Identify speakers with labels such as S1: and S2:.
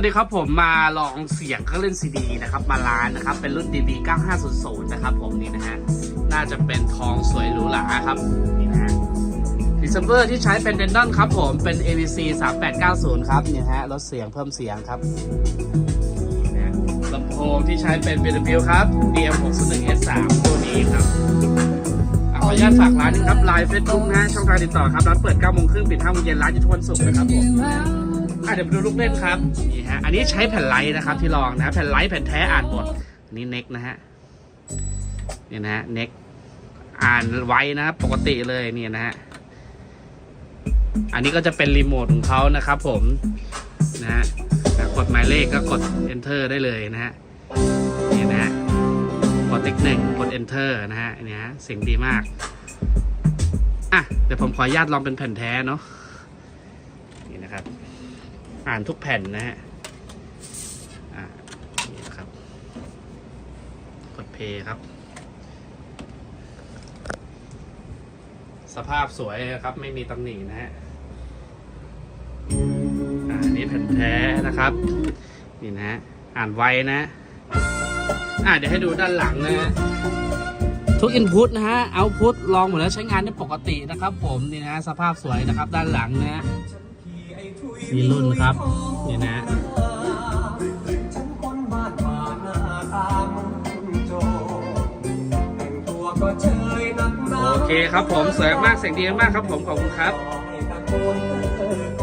S1: สวัสดีครับผมมาลองเสียงเครื่องเล่นซีดีนะครับ มาร้านนะครับ เป็นรุ่น DB 9500นะครับผมนี่นะฮะน่าจะเป็นทองสวยหรูหราครับนี่นะฮะดิสเบอร์ที่ใช้เป็นเดนดอนครับผมเป็น AVC 3890 ครับนี่ฮะลดเสียงเพิ่มเสียงครับนี่นะฮะลำโพงที่ใช้เป็น BW ครับ DM 601 S3 ตัวนี้ครับขออนุญาตฝากร้านนึงครับไลน์เฟซบุ๊กนะฮะช่องทางติดต่อครับร้านเปิด9โมงครึ่งปิด5โมงเย็นร้านอยู่ทุกวันศุกร์นะครับผม อะเดี๋ยวไปดูลูกเล่นครับนี่ฮะอันนี้ใช้แผ่นไลท์นะครับที่ลองนะแผ่นไลท์แผ่นแท้อ่านหมดนนี้เน็กนะฮะเนี่ยนะฮะเน็กอ่านไว้นะครับปกติเลยนี่นะฮะอันนี้ก็จะเป็นรีโมทของเขานะครับผมนะฮะกดหมายเลขก็กด enter ได้เลยนะฮะนี่นะฮะกดติ๊กหนึ่งกด enter นะฮะอันนี้ฮะเสียงดีมากอะเดี๋ยวผมขออนุญาตลองเป็นแผ่นแท้เนาะนี่นะครับ อ่านทุกแผ่นนะฮะอ่านี่นะครับ กดเพย์ครับ สภาพสวยครับ ไม่มีตำหนินะฮะอ่าอันนี้แผ่นแท้นะครับ นี่นะฮะ อ่านไวนะ อ่าเดี๋ยวให้ดูด้านหลังนะฮะทุกอินพุตนะฮะเอาพุตลองหมดแล้วใช้งานได้ปกตินะครับ ผมนี่นะฮะสภาพสวยนะครับ ด้านหลังนะฮะ มีรุ่นครับ
S2: เนี่ยนะ
S1: โอเคครับผมสวยมากเสียงดีมากครับผมขอบคุณครับ